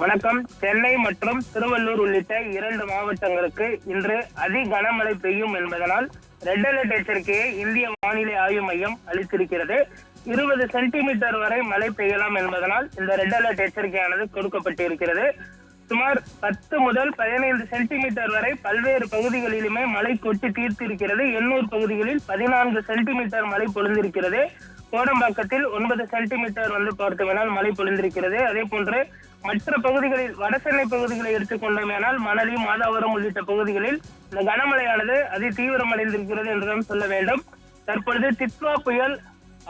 வணக்கம். சென்னை மற்றும் திருவள்ளூர் உள்ளிட்ட இரண்டு மாவட்டங்களுக்கு இன்று அதி கனமழை பெய்யும் என்பதனால் ரெட் அலர்ட் எச்சரிக்கையை இந்திய வானிலை ஆய்வு மையம் அளித்திருக்கிறது. இருபது சென்டிமீட்டர் வரை மழை பெய்யலாம் என்பதனால் இந்த ரெட் அலர்ட் எச்சரிக்கையானது கொடுக்கப்பட்டிருக்கிறது. சுமார் பத்து முதல் பதினைந்து சென்டிமீட்டர் வரை பல்வேறு பகுதிகளிலுமே மழை கொட்டி தீர்த்திருக்கிறது. எண்ணூர் பகுதிகளில் பதினான்கு சென்டிமீட்டர் மழை பொழிந்திருக்கிறது. கோடம்பாக்கத்தில் ஒன்பது சென்டிமீட்டர் வந்து பார்த்தோமேனால் மழை பொழிந்திருக்கிறது. அதே போன்று மற்ற பகுதிகளில் வடசென்னை பகுதிகளை எடுத்துக்கொண்டோமேனால் மணலி மாதாவரம் உள்ளிட்ட பகுதிகளில் இந்த கனமழையானது அதி தீவிரமடைந்திருக்கிறது என்றுதான் சொல்ல வேண்டும். தற்பொழுது தித்வா புயல்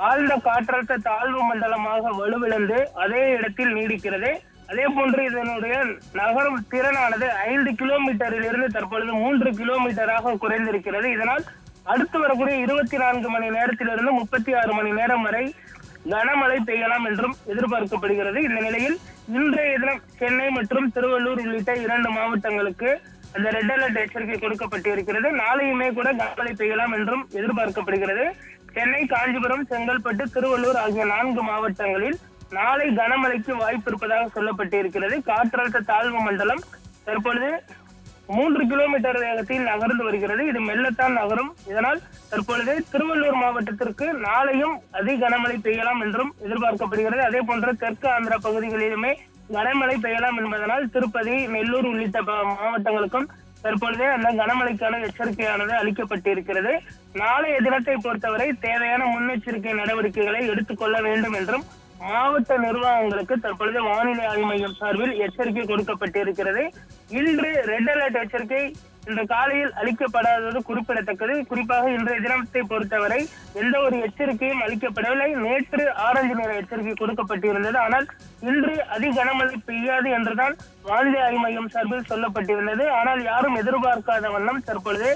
ஆழ்ந்த காற்றழுத்த தாழ்வு மண்டலமாக வலுவிழந்து அதே இடத்தில் நீடிக்கிறது. அதே போன்று இதனுடைய நகரும் திறனானது ஐந்து கிலோமீட்டரில் இருந்து தற்பொழுது மூன்று கிலோமீட்டராக குறைந்திருக்கிறது. இதனால் அடுத்து வரக்கூடிய இருபத்தி நான்கு மணி நேரத்திலிருந்து முப்பத்தி ஆறு மணி நேரம் வரை கனமழை பெய்யலாம் என்றும் எதிர்பார்க்கப்படுகிறது. இந்த நிலையில் இன்றைய தினம் சென்னை மற்றும் திருவள்ளூர் உள்ளிட்ட இரண்டு மாவட்டங்களுக்கு அந்த ரெட் அலர்ட் எச்சரிக்கை கொடுக்கப்பட்டிருக்கிறது. நாளையுமே கூட கனமழை பெய்யலாம் என்றும் எதிர்பார்க்கப்படுகிறது. சென்னை காஞ்சிபுரம் செங்கல்பட்டு திருவள்ளூர் ஆகிய நான்கு மாவட்டங்களில் நாளை கனமழைக்கு வாய்ப்பு இருப்பதாக சொல்லப்பட்டிருக்கிறது. காற்றழுத்த தாழ்வு மண்டலம் தற்பொழுது மூன்று கிலோமீட்டர் வேகத்தில் நகர்ந்து வருகிறது. இது மெல்லத்தான் நகரும். இதனால் தற்பொழுது திருவள்ளூர் மாவட்டத்திற்கு நாளையும் அதி கனமழை பெய்யலாம் என்றும் எதிர்பார்க்கப்படுகிறது. அதே போன்ற தெற்கு ஆந்திரா பகுதிகளிலுமே கனமழை பெய்யலாம் என்பதனால் திருப்பதி நெல்லூர் உள்ளிட்ட மாவட்டங்களுக்கும் தற்பொழுதே அந்த கனமழைக்கான எச்சரிக்கையானது அளிக்கப்பட்டிருக்கிறது. நாளைய தினத்தை பொறுத்தவரை தேவையான முன்னெச்சரிக்கை நடவடிக்கைகளை எடுத்துக்கொள்ள வேண்டும் என்றும் மாவட்ட நிர்வாகங்களுக்கு தற்பொழுது வானிலை ஆய்வு மையம் சார்பில் எச்சரிக்கை கொடுக்கப்பட்டிருக்கிறது. இன்று ரெட் அலர்ட் எச்சரிக்கை இன்று காலையில் அளிக்கப்படாதது குறிப்பிடத்தக்கது. குறிப்பாக இன்றைய தினத்தை பொறுத்தவரை எந்த ஒரு எச்சரிக்கையும் அளிக்கப்படவில்லை. நேற்று ஆரஞ்சு நிற எச்சரிக்கை கொடுக்கப்பட்டிருந்தது. ஆனால் இன்று அதி கனமழை பெய்யாது என்றுதான் வானிலை ஆய்வு மையம் சார்பில் சொல்லப்பட்டிருந்தது. ஆனால் யாரும் எதிர்பார்க்காத வண்ணம் தற்பொழுது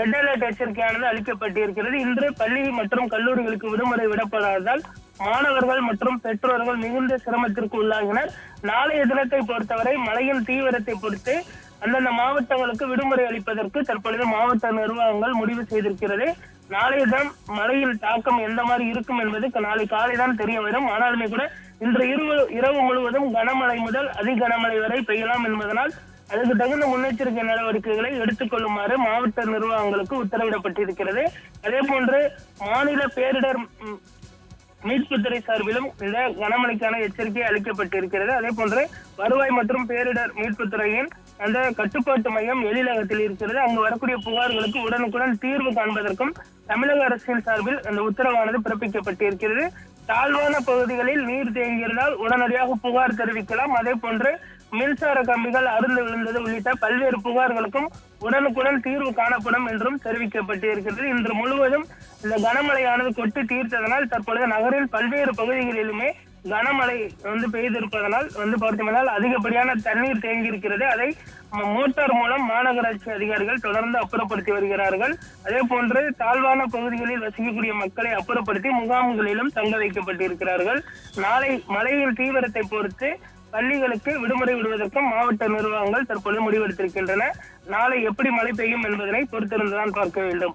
ரெட் அலர்ட் எச்சரிக்கையானது அளிக்கப்பட்டிருக்கிறது. இன்று பள்ளி மற்றும் கல்லூரிகளுக்கு விடுமுறை விடப்படாததால் மாணவர்கள் மற்றும் பெற்றோர்கள் மிகுந்த சிரமத்திற்கு உள்ளாகினர். நாளைய தினத்தை பொறுத்தவரை மழையின் தீவிரத்தை பொறுத்து அந்தந்த மாவட்டங்களுக்கு விடுமுறை அளிப்பதற்கு தற்பொழுது மாவட்ட நிர்வாகங்கள் முடிவு செய்திருக்கிறது. நாளைய தினம் மழையின் தாக்கம் எந்த மாதிரி இருக்கும் என்பது நாளை காலை தான் தெரிய வரும். ஆனாலுமே கூட இன்று இரவு இரவு முழுவதும் கனமழை முதல் அதி கனமழை வரை பெய்யலாம் என்பதனால் அதுக்கு தகுந்த முன்னெச்சரிக்கை நடவடிக்கைகளை எடுத்துக்கொள்ளுமாறு மாவட்ட நிர்வாகங்களுக்கு உத்தரவிடப்பட்டிருக்கிறது. அதே போன்று மாநில பேரிடர் மீட்புத்துறை சார்பிலும் இந்த கனமழைக்கான எச்சரிக்கை அளிக்கப்பட்டிருக்கிறது. அதே போன்று வருவாய் மற்றும் பேரிடர் மீட்புத்துறையின் அந்த கட்டுப்பாட்டு மையம் எழிலகத்தில் இருக்கிறது. அங்கு வரக்கூடிய புகார்களுக்கு உடனுக்குடன் தீர்வு காண்பதற்கும் தமிழக அரசின் சார்பில் அந்த உத்தரவானது பிறப்பிக்கப்பட்டிருக்கிறது. தாழ்வான பகுதிகளில் நீர் தேங்கியிருந்தால் உடனடியாக புகார் தெரிவிக்கலாம். அதே போன்று மின்சார கம்பிகள் அருந்து விழுந்தது உள்ளிட்ட பல்வேறு புகார்களுக்கும் உடனுக்குடன் தீர்வு காணப்படும் என்றும் தெரிவிக்கப்பட்டிருக்கிறது. இன்று முழுவதும் இந்த கனமழையானது கொட்டி தீர்த்ததனால் தற்பொழுது நகரில் பல்வேறு பகுதிகளிலுமே கனமழை வந்து பெய்திருப்பதனால் வந்து பார்த்தோம்னால் அதிகப்படியான தண்ணீர் தேங்கி இருக்கிறது அதை மோட்டார் மூலம் மாநகராட்சி அதிகாரிகள் தொடர்ந்து அப்புறப்படுத்தி வருகிறார்கள். அதே போன்று தாழ்வான பகுதிகளில் வசிக்கக்கூடிய மக்களை அப்புறப்படுத்தி முகாம்களிலும் தங்க வைக்கப்பட்டிருக்கிறார்கள். நாளை மழையின் தீவிரத்தை பொறுத்து பள்ளிகளுக்கு விடுமுறை விடுவதற்கும் மாவட்ட நிர்வாகங்கள் தற்பொழுது முடிவெடுத்திருக்கின்றன. நாளை எப்படி மழை பெய்யும் என்பதனை பொறுத்திருந்துதான் பார்க்க வேண்டும்.